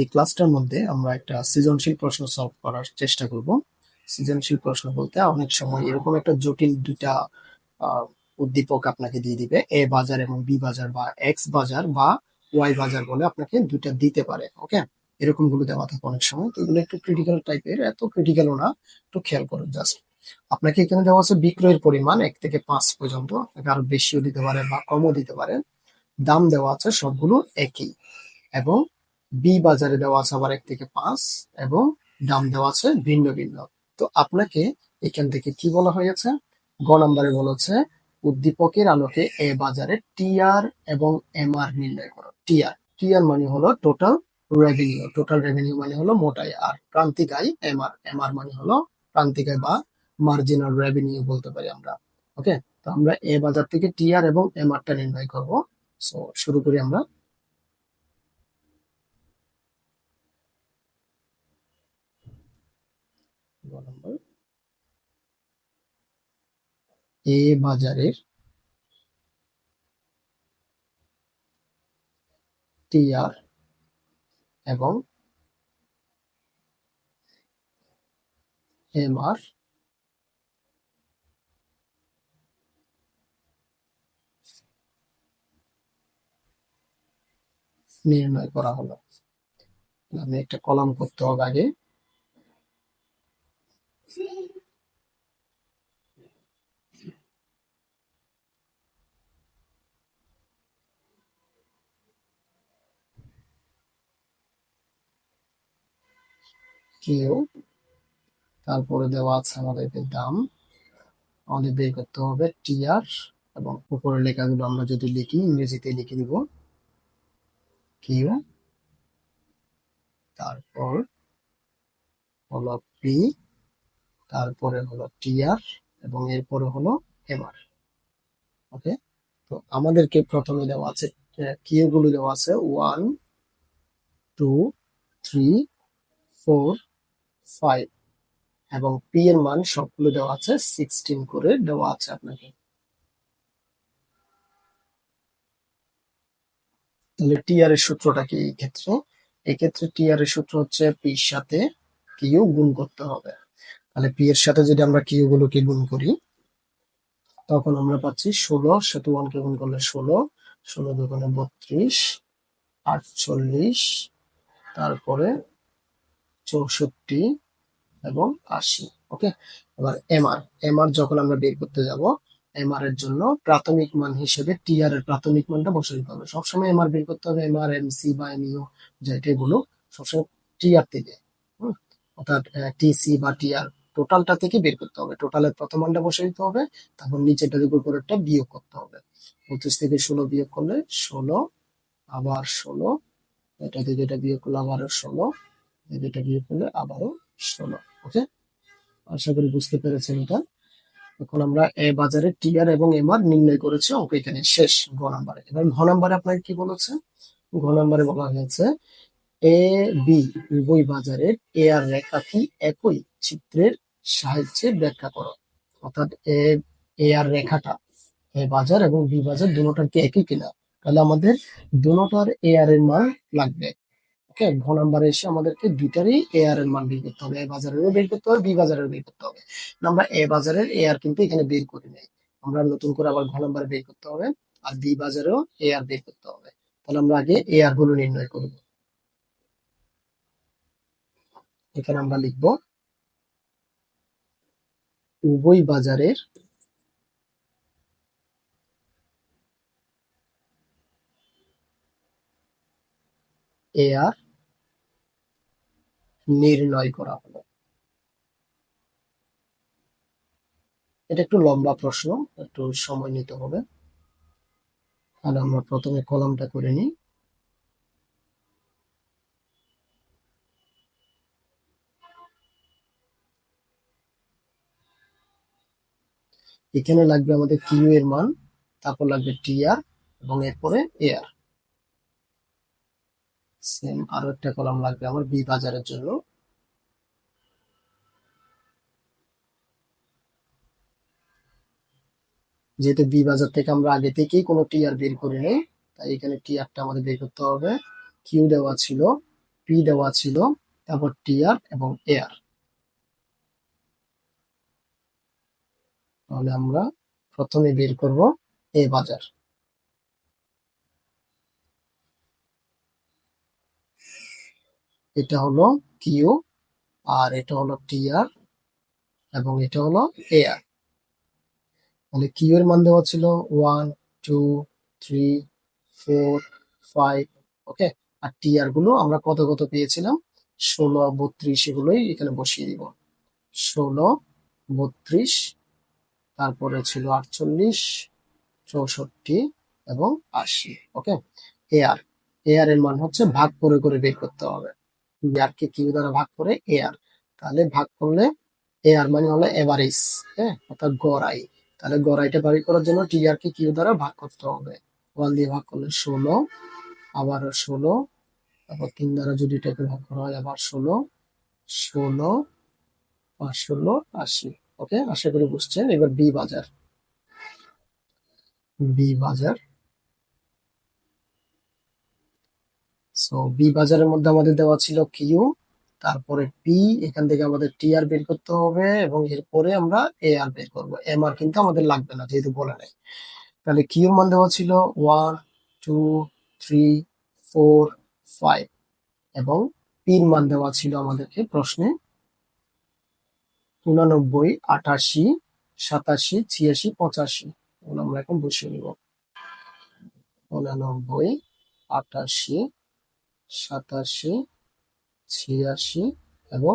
এই ক্লাসটার মধ্যে আমরা একটা সৃজনশীল প্রশ্ন সলভ করার চেষ্টা করব। সৃজনশীল প্রশ্ন বলতে অনেক সময় এরকম একটা জটিল আহ, উদ্দীপক আপনাকে দিয়ে দিবে। এ বাজার এবং বি বাজার বা এক্স বাজার বা ওয়াই বাজার বলে আপনাকে দুইটা দিতে পারে ওকে? এরকমগুলো দেওয়া থাকে অনেক সময়। তো এগুলো একটু ক্রিটিক্যাল টাইপের এত ক্রিটিক্যালও না একটু খেয়াল করুন জাস্ট আপনাকে এখানে দেওয়া আছে বিক্রয়ের পরিমাণ এক থেকে পাঁচ পর্যন্ত আপনাকে আরও বেশিও দিতে পারে বা কমও দিতে পারে। দাম দেওয়া আছে সবগুলো একই। এবং বি বাজারে দেওয়া আছে আবার এক থেকে পাঁচ এবং দাম দেওয়া আছে ভিন্ন ভিন্ন। তো আপনাকে এখান থেকে কি বলা হয়েছে? গ নম্বরে বলেছে উদ্দীপকের আলোকে এ বাজারে টিআর এবং এমআর নির্ণয় করো। টিআর টিআর মানে হলো টোটাল রেভিনিউ টোটাল রেভিনিউ মানে হলো মোটাই আর প্রান্তিক আয় এমআর এমআর মানে হলো প্রান্তিক আয় বা মার্জিনাল রেভিনিউ বলতে পারি আমরা। ওকে তো আমরা এ বাজার থেকে টিআর এবং এম এমআরটা নির্ণয় করব। সো শুরু করি আমরা গ নম্বর এ বাজারের টিআর এবং এমআর নির্ণয় করা হলো। আমি একটা কলাম করতে হবে আগে। কেউ। তারপরে দেওয়া আছে আমাদেরকে দাম। আমাদের বের করতে হবে টিআর এবং উপরের লেখাগুলো আমরা যদি লিখি, ইংরেজিতে লিখে দিব। কিউ। তারপর হলো পি তারপরে হলো টিআর এবং এরপরে হলো এমআর ওকে তো আমাদেরকে প্রথমে দেওয়া আছে কিউ গুলো দেওয়া আছে। One two three four five এবং পি এর মান সবগুলো দেওয়া আছে সিক্সটিন করে দেওয়া আছে আপনাকে। তাহলে টিআর এর সূত্রটা কি এই ক্ষেত্রে? এই ক্ষেত্রে টিআর এর সূত্র হচ্ছে পি এর সাথে কিউ গুণ করতে হবে। তাহলে পি এর সাথে যদি আমরা কিউ গুলোকে গুণ করি, তখন আমরা পাচ্ছি ষোলো সাথে ওয়ান কে গুণ করলে ষোলো ষোলো দুগুণে বত্রিশ, আটচল্লিশ, তারপরে চৌষট্টি এবং আশি, ওকে? এবার এমআর এমআর যখন আমরা বের করতে যাব এমআর এর জন্য প্রাথমিক মান হিসেবে টিআর এর প্রাথমিক মানটা বসে দিতে হবে। সবসময় এমআর বের করতে হবে এমআর এমসি বা এমইউ যেটা এগুলো সবসময় টিআর থেকে অর্থাৎ টিসি বা টিআর টোটালটা থেকে বের করতে হবে। টোটালের প্রথম মানটা বসে দিতে হবে, তারপর নিচেরটা থেকে উপরেরটা বিয়োগ করতে হবে। পঁচিশ থেকে ষোলো বিয়োগ করলে ষোলো, আবার ষোলো, এটা থেকে এটা বিয়োগ করলে আবার ষোলো এটা বিয়োগ করলে আবারও ষোলো ওকে আশা করি বুঝতে পেরেছেন এটা। এখন আমরা এ বাজারে টিআর এবং এমআর নির্ণয় করেছি, অঙ্ক এখানে শেষ, ঘ নাম্বারে। এবার ঘ নাম্বারে আপনাকে কি বলেছে? ঘ নাম্বারে বলা হয়েছে, এ, বি উভয় বাজারের এ আর রেখাটি একই চিত্রের সাহায্যে ব্যাখ্যা করো। অর্থাৎ এ এ আর রেখাটা, এ বাজার এবং বি বাজার দুটোটার কি একই কিনা? তাহলে আমাদের দুটোটার এ আর এর মান লাগবে। ওকে ঘ নাম্বারে এসে আমাদেরকে দুইটারই এ আর এর মান বের করতে হবে। এ বাজারেরও বের করতে হবে বি বাজারেরও বের করতে হবে। আমরা এ বাজারের এ আর কিন্তু এখানে বের করি নাই। আমরা নতুন করে আবার ঘ নাম্বারে বের করতে হবে আর বি বাজারেও এ আর বের করতে হবে। তাহলে আমরা আগে এ আরগুলো নির্ণয় করব। এখানে আমরা লিখব, উভয় বাজারের এ নির্ণয় করা হলো। এটা একটু লম্বা প্রশ্ন, একটু সময় নিতে হবে। তাহলে আমরা প্রথমে কলামটা করে নিই। এখানে লাগবে আমাদের কিউ এর মান, তারপর লাগবে টি আর এবং এরপরে এ আর সেম আরও একটা কলাম লাগবে আমার বি বাজারের জন্য। যেহেতু বি বাজার থেকে আমরা আগে থেকেই কোনো টিআর বের করি নাই তাই এখানে টিআরটা আমাদের বের করতে হবে। কিউ দেওয়া ছিল পি দেওয়া ছিল, তারপর টিআর এবং এআর তাহলে আমরা প্রথমে বের করব এ বাজার। এটা হলো কিউ আর এটা হলো টিআর এবং এটা হলো এআর তাহলে কিউ এর মান দেওয়া ছিল one two three four five okay আর টিআরগুলো আমরা কত কত পেয়েছিলাম? ষোলো, বত্রিশ এগুলোই এখানে বসিয়ে দিব। ষোলো, বত্রিশ, তারপরে ছিল আটচল্লিশ, চৌষট্টি এবং আশি ওকে এআর এআর এর মান হচ্ছে ভাগ করে করে বের করতে হবে। আর কে কিউ দ্বারা ভাগ করে এআর তাহলে ভাগ করলে এআর মানে হলো এভারেজ হ্যাঁ? অর্থাৎ গড়াই। তাহলে গড়াইটা বাড়ি করার জন্য টি আর কে কিউ দ্বারা ভাগ করতে হবে। ওয়ান দিয়ে ভাগ করলে ষোলো, আবার ষোলো, তারপর তিন দ্বারা যদি এটাকে ভাগ করা হয়, আবার ষোলো ষোলো পাঁচ ষোলো আশি। ওকে আশা করি বুঝছেন? এবার বি বাজার। বি বাজার। সো বি বাজারের মধ্যে আমাদের দেওয়া ছিল কিউ তারপরে পি এখান থেকে আমাদের টি আর বের করতে হবে এবং এরপরে আমরা এ আর বের করব। এম আর কিন্তু আমাদের লাগবে না, যেহেতু বলে নাই। তাহলে কিউর মান দেওয়া ছিল one two three four five এবং পির মান দেওয়া ছিল আমাদেরকে প্রশ্নে উনানব্বই, আটাশি, সাতাশি, ছিয়াশি, পঁচাশি। আমরা এখন বসিয়ে নিব। উনানব্বই, আটাশি সাতাশি, ছিয়াশি এবং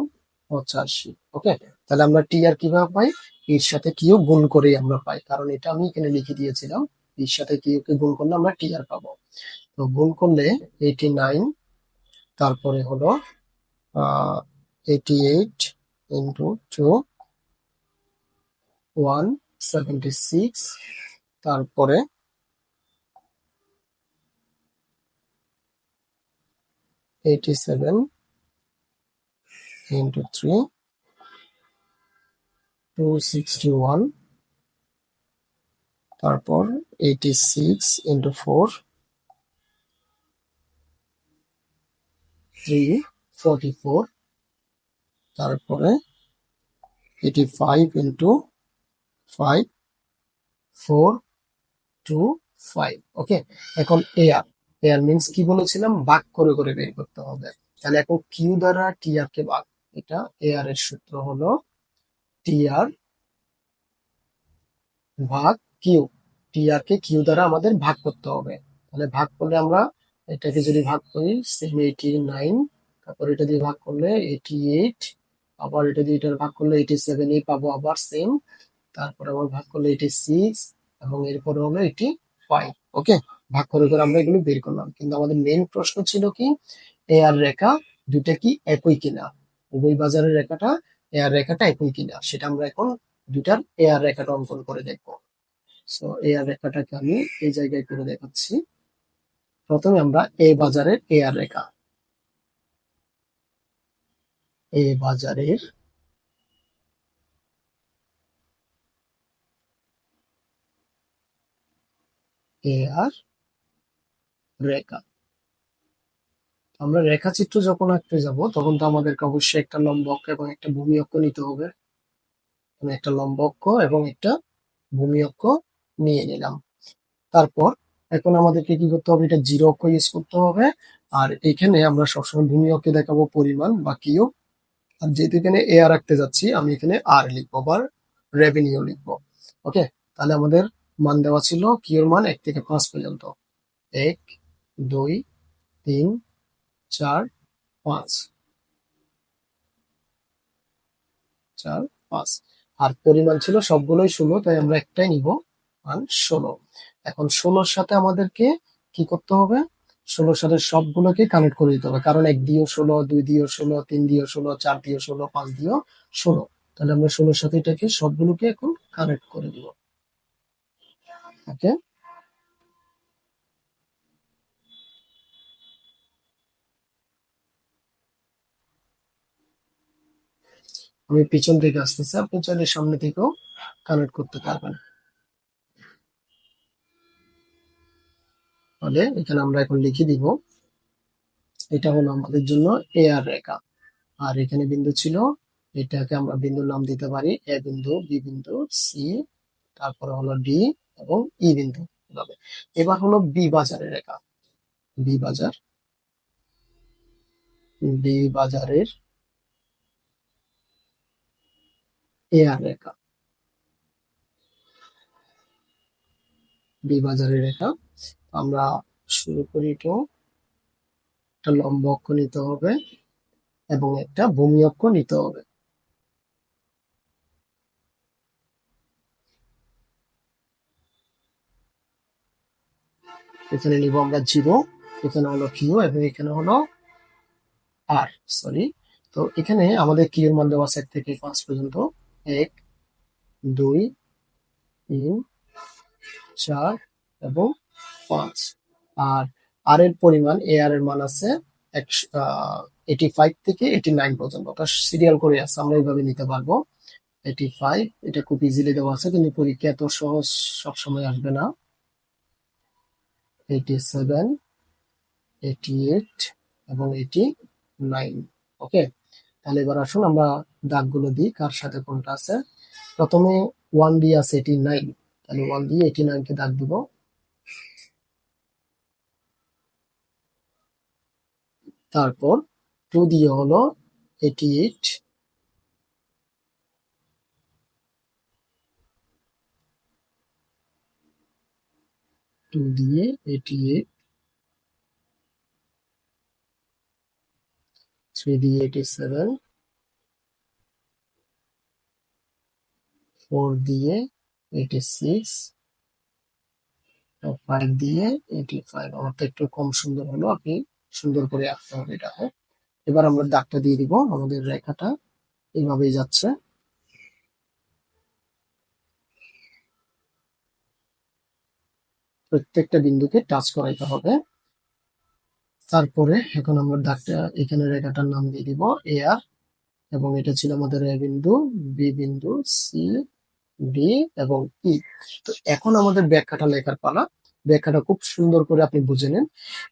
পঁচাশি। ওকে? তাহলে আমরা টি আর কীভাবে পাই? এর সাথে কিউ গুণ করেই আমরা পাই। কারণ এটা আমি এখানে লিখে দিয়েছিলাম, এর সাথে কিউ কে গুণ করলে আমরা টি আর পাবো। তো গুণ করলে এইটি নাইন তারপরে হলো eighty eight into two one seventy six তারপরে এইটি সেভেন into 3 261 তারপর 86 into 4 344 তারপরে 85 into 5 4 2 5 ওকে এখন এয়ার এয়ার মিন্স কি বলেছিলাম? ভাগ করে করে বের করতে হবে। তাহলে এখন কিউ দ্বারা টি আর কে ভাগ এটা এআর এর সূত্র হলো টি আর ভাগ কিউ টি আর কে কিউ দ্বারা আমাদের ভাগ করতে হবে। তাহলে ভাগ করলে আমরা এটাকে যদি ভাগ করি সেম এইটি নাইন তারপর এটা দিয়ে ভাগ করলে এইটি এইট আবার এটা দিয়ে এটা ভাগ করলে এইটি সেভেন এই পাবো আবার সেম তারপর আবার ভাগ করলে এইটি সিক্স এবং এরপরে হলো এইটি ফাইভ ওকে ভাগ করে করে আমরা এগুলো বের করলাম। কিন্তু আমাদের মেন প্রশ্ন ছিল কি এ আর রেখা দুটা কি একই কিনা? উভয় বাজারের রেখাটা এ আর রেখাটা একই কিনা? সেটা আমরা এখন দুটার এ আর রেখাটা অঙ্কন করে দেখব। সো এ আর রেখাটাকে আমি এই জায়গায় করে দেখাচ্ছি। প্রথমে আমরা এ বাজারের এ আর রেখা। এ বাজারের এ আর রেখা। আমরা রেখাচিত্র যখন আঁকতে যাব, তখন তো আমাদেরকে অবশ্যই একটা লম্ব অক্ষ এবং একটা ভূমি অক্ষ নিতে হবে। আমি একটা লম্ব অক্ষ এবং একটা ভূমি অক্ষ নিয়ে নিলাম। তারপর এখন আমাদেরকে কি করতে হবে? এটা জিরো অক্ষ ইউজ করতে হবে। আর এখানে আমরা সবসময় ভূমি অক্ষে দেখাবো পরিমাণ বা কিউ। আর যেহেতু এখানে এ আর রাখতে যাচ্ছি, আমি এখানে আর লিখব বা রেভিনিউ লিখব। ওকে তাহলে আমাদের মান দেওয়া ছিল কিউর মান এক থেকে পাঁচ পর্যন্ত। এক দুই, তিন, চার, পাঁচ। চার, পাঁচ। আর পরিমাণ ছিল সবগুলোই ষোলো, তাই আমরা একটাই নিব মান ষোলো। এখন ষোলোর সাথে আমাদেরকে কি করতে হবে? ষোলোর সাথে সবগুলোকে কানেক্ট করে দিতে হবে। কারণ এক দিয়েও ষোলো, দুই দিয়েও ষোলো, তিন দিয়েও ষোলো, চার দিয়েও ষোলো, পাঁচ দিয়েও ষোলো। তাহলে আমরা ষোলোর সাথে এটাকে সবগুলোকে এখন কানেক্ট করে দিব। ওকে আমি পিছন থেকে আসতেছি, আপনি চাইলে সামনে থেকেও কানেক্ট করতে পারবেন। তাহলে এখানে আমরা এখন লিখে দিব, এটা হলো আমাদের জন্য এ আর রেখা। আর এখানে বিন্দু ছিল, এটাকে আমরা বিন্দুর নাম দিতে পারি এ বিন্দু বি বিন্দু সি তারপরে হলো ডি এবং ই বিন্দু এভাবে। এবার হলো বি বাজারের রেখা। বি বাজার বি বাজারের এ আর রেখা বি বাজারের রেখা আমরা শুরু করি তো একটা লম্ব অক্ষ নিতে হবে এবং একটা ভূমি অক্ষ নিতে হবে। এখানে নিব আমরা জিরো এখানে হলো কিউ এবং এখানে হলো আর সরি তো এখানে আমাদের কিউর মান দেওয়া এক থেকে পাঁচ পর্যন্ত। এক, দুই, তিন, চার এবং পাঁচ। আর আর এর পরিমাণ এ আর এর মান আছে এইটি ফাইভ থেকে এইটি নাইন পর্যন্ত। ওটা সিরিয়াল করে আছে, আমরা এইভাবে নিতে পারব। এইটি ফাইভ এটা খুব ইজিলি দেওয়া আছে, কিন্তু পরীক্ষা এত সহজ সবসময় আসবে না। এইটি সেভেন এইটি এইট এবং এইটি নাইন ওকে তাহলে এবার আসুন আমরা দাগগুলো দিই, কার সাথে কোনটা আছে? প্রথমে ওয়ান দিয়ে আছে এইটি নাইন তাহলে ওয়ান দিয়ে এইটি নাইনকে দাগ দিব। তারপর টু দিয়ে হলো এইটি এইট টু দিয়ে এটি এইট থ্রি দিয়ে এইটি সেভেন ফোর দিয়ে এইটি সিক্স ফাইভ দিয়ে এইটি ফাইভ আমার তো একটু কম সুন্দর হলো, আপনি সুন্দর করে আঁকতে হবে এটাকে এবার আমরা দাগটা দিয়ে দিব, আমাদের রেখাটা এইভাবেই যাচ্ছে। প্রত্যেকটা বিন্দুকে টাচ করাইতে হবে। তারপরে এখন আমরা দাগটা এখানে রেখাটার নাম দিয়ে দিব এ আর এবং এটা ছিল আমাদের এ বিন্দু বি বিন্দু সি ডি এবং ই তো এখন আমাদের ব্যাখ্যাটা লেখার পালা। ব্যাখ্যাটা খুব সুন্দর করে আপনি বুঝে নেন।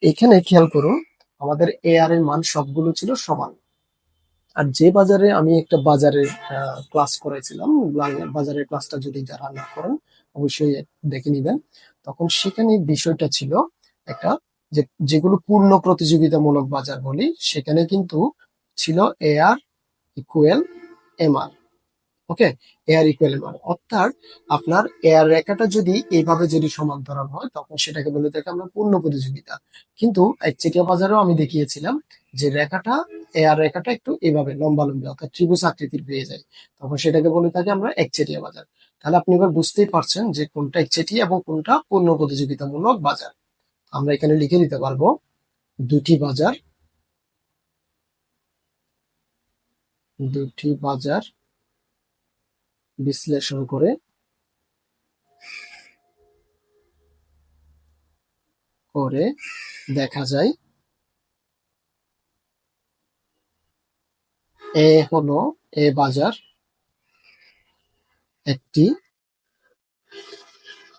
এখানে খেয়াল করুন, আমাদের এ আর এর মান সবগুলো ছিল সমান। আর যে বাজারে আমি একটা বাজারের ক্লাস করাইছিলাম বাংলা বাজারের ক্লাসটা যদি যারা না করেন, অবশ্যই দেখে নিবেন। তখন সেখানে বিষয়টা ছিল একটা যে যেগুলো পূর্ণ প্রতিযোগিতামূলক বাজার বলি, সেখানে কিন্তু ছিল A R equal M R okay air equal M R অর্থাৎ আপনার এয়ার রেখাটা যদি এইভাবে যদি সমান্তরাল হয়, তখন সেটাকে বলে থাকে আমরা পূর্ণ প্রতিযোগিতা। কিন্তু একচেটিয়া বাজারেও আমি দেখিয়েছিলাম যে রেখাটা এয়ার রেখাটা একটু এভাবে লম্বা লম্বি অর্থাৎ ত্রিভুজ আকৃতির হয়ে যায়। তখন সেটাকে বলে থাকে আমরা একচেটিয়া বাজার। তাহলে আপনি এবার বুঝতেই পারছেন যে কোনটা একচেটিয়া এবং কোনটা পূর্ণ প্রতিযোগিতামূলক বাজার। আমরা এখানে লিখে দিতে পারব দুটি বাজার দুটি বাজার বিশ্লেষণ করে করে দেখা যায় এ হলো এ বাজার একটি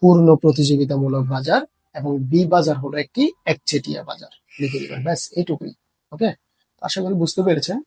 পূর্ণ প্রতিযোগিতামূলক বাজার। এবং বি বাজার হলো একটি একচেটিয়া বাজার। লিখে দিবেন। ব্যাস এটুকুই ওকে আশা করি বুঝতে পেরেছেন।